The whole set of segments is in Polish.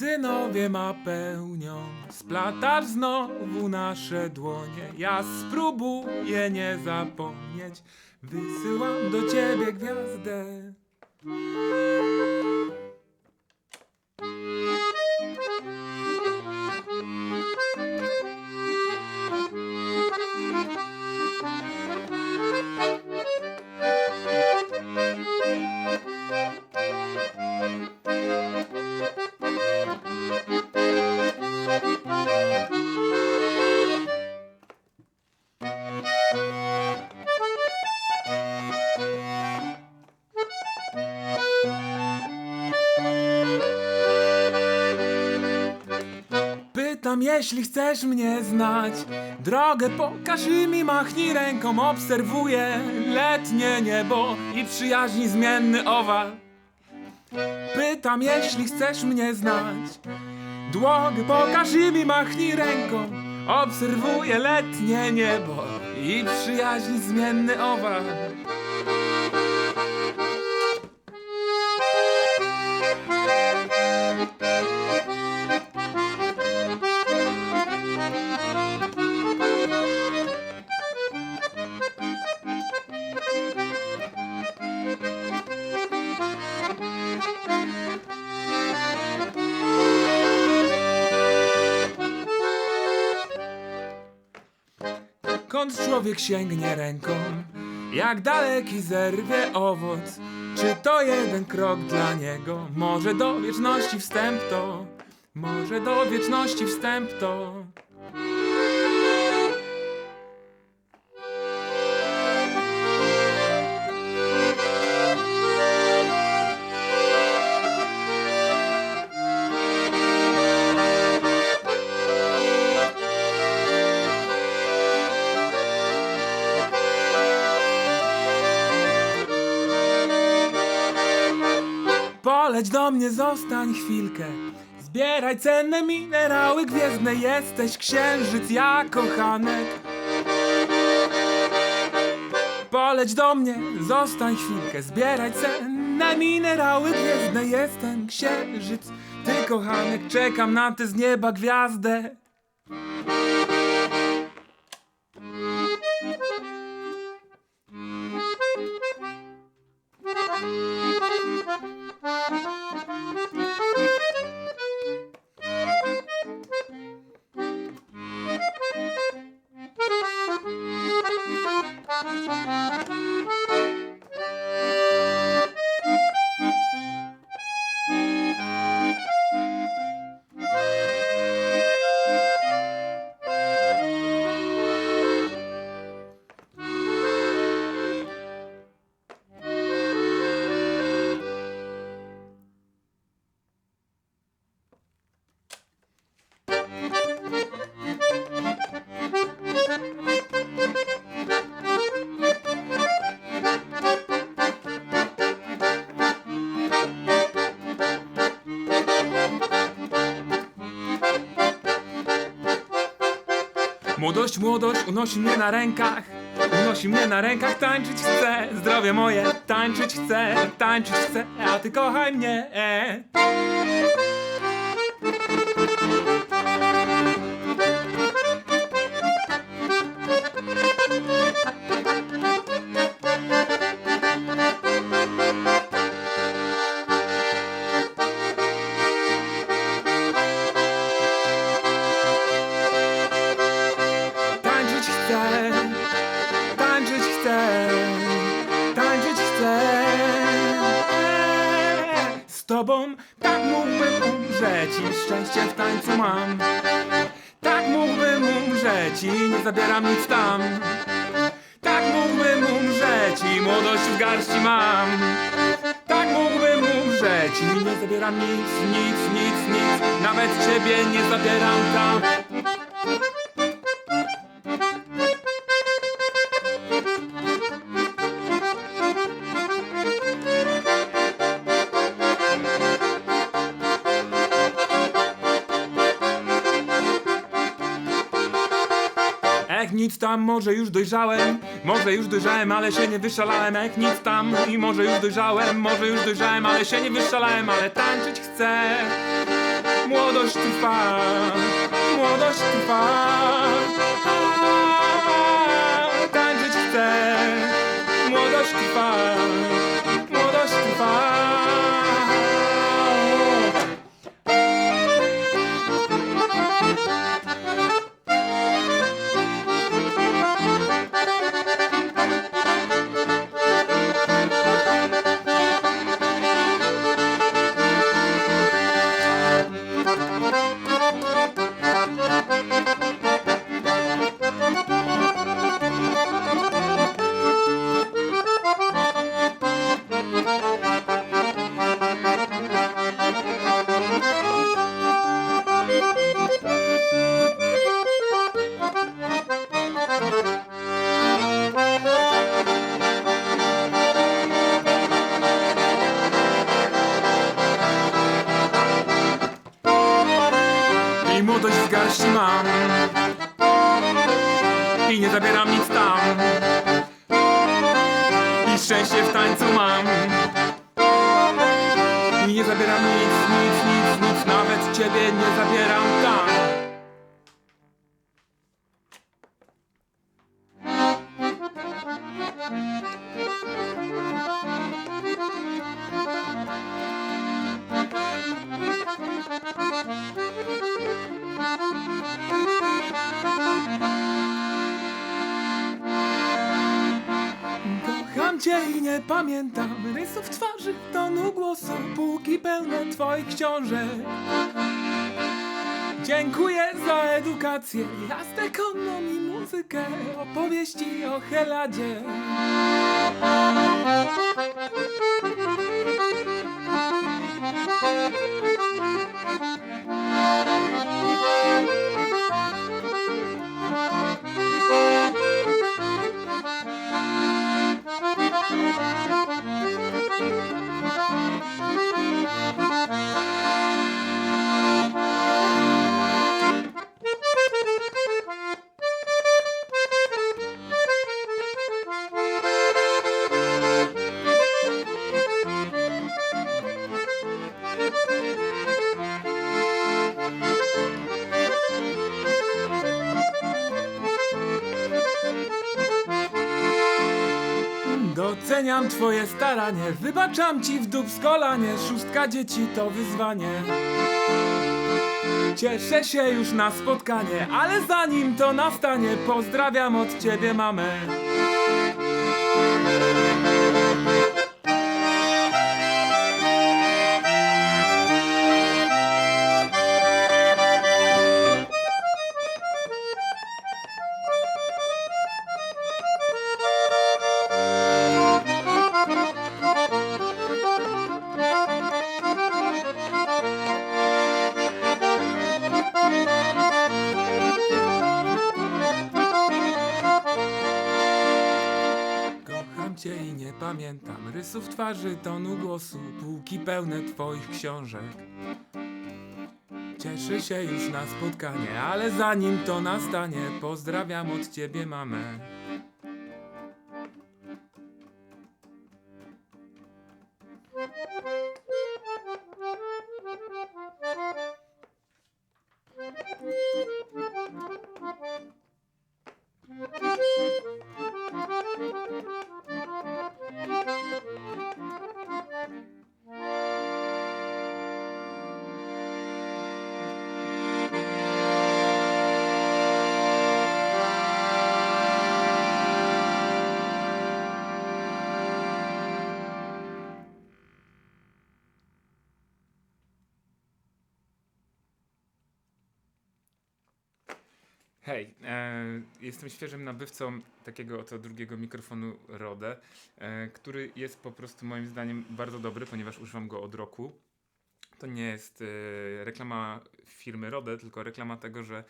synowie ma pełnią. Splatasz znowu nasze dłonie. Ja spróbuję nie zapomnieć. Wysyłam do ciebie gwiazdę. Pytam, jeśli chcesz mnie znać. Drogę pokaż i mi machnij ręką Obserwuję letnie niebo I przyjaźni zmienny owal. Pytam, jeśli chcesz mnie znać. Drogę pokaż i mi machnij ręką Obserwuję letnie niebo I przyjaźni zmienny owal Kąd człowiek sięgnie ręką, jak daleki zerwie owoc. Czy to jeden krok dla niego? Może do wieczności wstęp to, może do wieczności wstęp to. Poleć do mnie, zostań chwilkę. Zbieraj cenne minerały gwiezdne, jesteś księżyc, ja kochanek. Poleć do mnie, zostań chwilkę. Zbieraj cenne minerały gwiezdne, jestem księżyc, ty kochanek. Czekam na tę z nieba gwiazdę. Młodość, młodość unosi mnie na rękach. Unosi mnie na rękach, tańczyć chcę. Zdrowie moje, tańczyć chcę Tańczyć chcę, a ty kochaj mnie tobą. Tak mógłbym umrzeć I szczęście w tańcu mam. Tak mógłbym umrzeć I nie zabieram nic tam. Tak mógłbym umrzeć I młodość w garści mam. Tak mógłbym umrzeć I nie zabieram nic, nic, nic, nic. Nawet ciebie nie zabieram tam tam, może już dojrzałem, może już dojrzałem, ale się nie wyszalałem. Ech, nic tam i może już dojrzałem, może już dojrzałem, ale się nie wyszalałem, ale tańczyć chcę. Młodość trwa, młodość trwa. Tańczyć chcę, młodość trwa, młodość trwa. Nie zabieram nic tam. I szczęście w tańcu mam. I nie zabieram nic, nic, nic, nic. Nawet ciebie nie zabieram tam Kocham cię i nie pamiętam rysów twarzy, tonu głosu, półki pełne twoich książek. Dziękuję za edukację, jazdę konną i muzykę, opowieści o Heladzie. Doceniam twoje staranie, wybaczam ci w dubskolanie, szóstka dzieci to wyzwanie. Cieszę się już na spotkanie, ale zanim to nastanie, pozdrawiam od ciebie mamę. Nie pamiętam rysów twarzy, tonu głosu, półki pełne twoich książek. Cieszę się już na spotkanie, ale zanim to nastanie, pozdrawiam od ciebie mamę. Hej, e, jestem świeżym nabywcą takiego oto drugiego mikrofonu Rode, e, który jest po prostu moim zdaniem bardzo dobry, ponieważ używam go od roku. To nie jest e, reklama firmy Rode, tylko reklama tego, że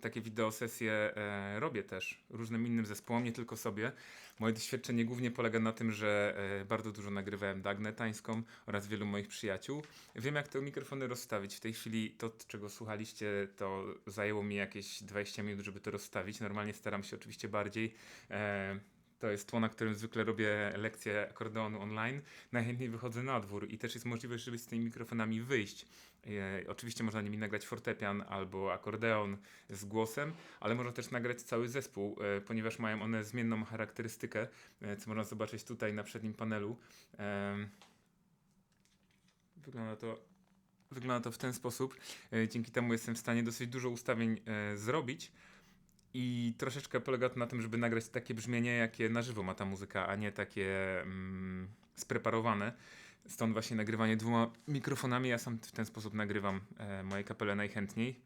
takie wideosesje e, robię też różnym innym zespołom, nie tylko sobie. Moje doświadczenie głównie polega na tym, że e, bardzo dużo nagrywałem Dagnę Tańską oraz wielu moich przyjaciół. Wiem, jak te mikrofony rozstawić. W tej chwili to, czego słuchaliście, to zajęło mi jakieś 20 minut, żeby to rozstawić. Normalnie staram się oczywiście bardziej. E, To jest tło, na którym zwykle robię lekcje akordeonu online. Najchętniej wychodzę na dwór i też jest możliwość, żeby z tymi mikrofonami wyjść. E, oczywiście można nimi nagrać fortepian albo akordeon z głosem, ale można też nagrać cały zespół, e, ponieważ mają one zmienną charakterystykę, e, co można zobaczyć tutaj na przednim panelu. Em, Wygląda to, wygląda to w ten sposób. E, Dzięki temu jestem w stanie dosyć dużo ustawień e, zrobić. I troszeczkę polega to na tym, żeby nagrać takie brzmienie, jakie na żywo ma ta muzyka, a nie takie mm, spreparowane. Stąd właśnie nagrywanie dwoma mikrofonami. Ja sam w ten sposób nagrywam e, moje kapele najchętniej.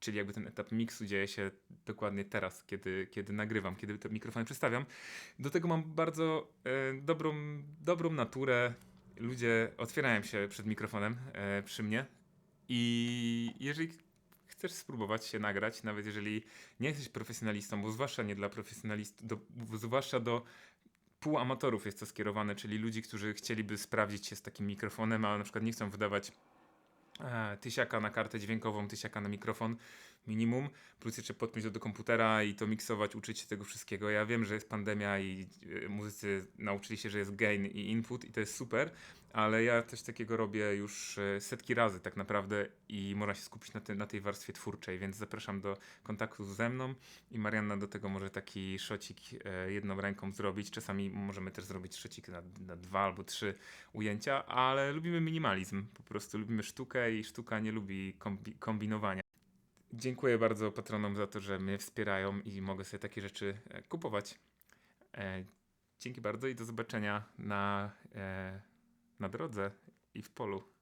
Czyli jakby ten etap miksu dzieje się dokładnie teraz, kiedy, kiedy nagrywam, kiedy te mikrofony przestawiam. Do tego mam bardzo e, dobrą, dobrą naturę. Ludzie otwierają się przed mikrofonem e, przy mnie. I jeżeli chcesz spróbować się nagrać, nawet jeżeli nie jesteś profesjonalistą, bo zwłaszcza nie dla profesjonalistów, do, zwłaszcza do półamatorów jest to skierowane, czyli ludzi, którzy chcieliby sprawdzić się z takim mikrofonem, ale na przykład nie chcą wydawać e, tysiaka na kartę dźwiękową, tysiaka na mikrofon minimum, plus jeszcze podpiąć to do komputera i to miksować, uczyć się tego wszystkiego. Ja wiem, że jest pandemia i e, muzycy nauczyli się, że jest gain i input i to jest super, ale ja coś takiego robię już e, setki razy tak naprawdę i można się skupić na, te, na tej warstwie twórczej, więc zapraszam do kontaktu ze mną i Marianna do tego może taki szocik e, jedną ręką zrobić. Czasami możemy też zrobić szocik na, na dwa albo trzy ujęcia, ale lubimy minimalizm, po prostu lubimy sztukę i sztuka nie lubi kombi kombinowania. Dziękuję bardzo patronom za to, że mnie wspierają i mogę sobie takie rzeczy e, kupować. Dzięki bardzo i do zobaczenia na, na drodze i w polu.